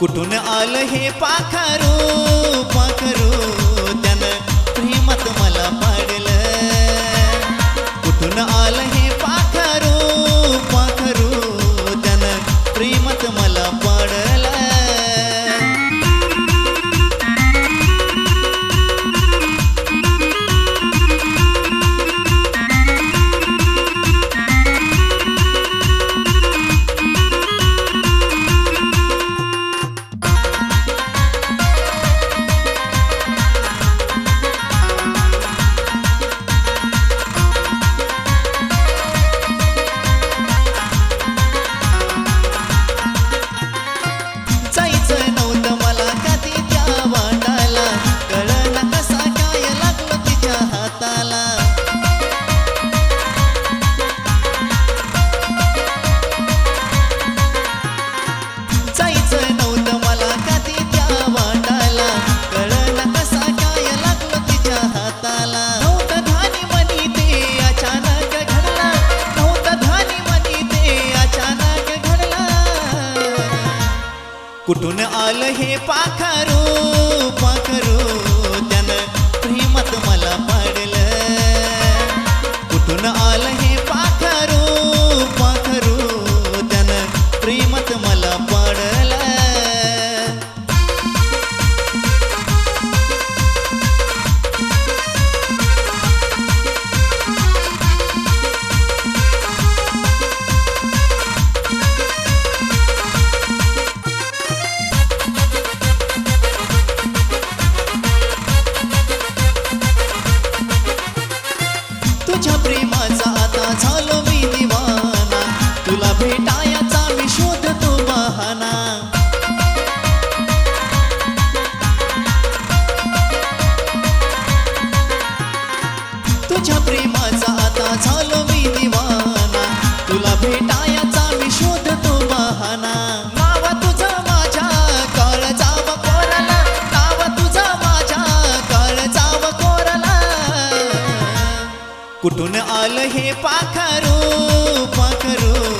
कुठून आलं हे पाखरू? पाखरू त्यानं प्रेमात मला पाडलं. कुठून आलं हे पाखरू? कुठून आलं हे पाखरू? कुठून आलं हे पाखरू पाखरू?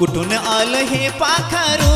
कुठून आलं हे पाखरू?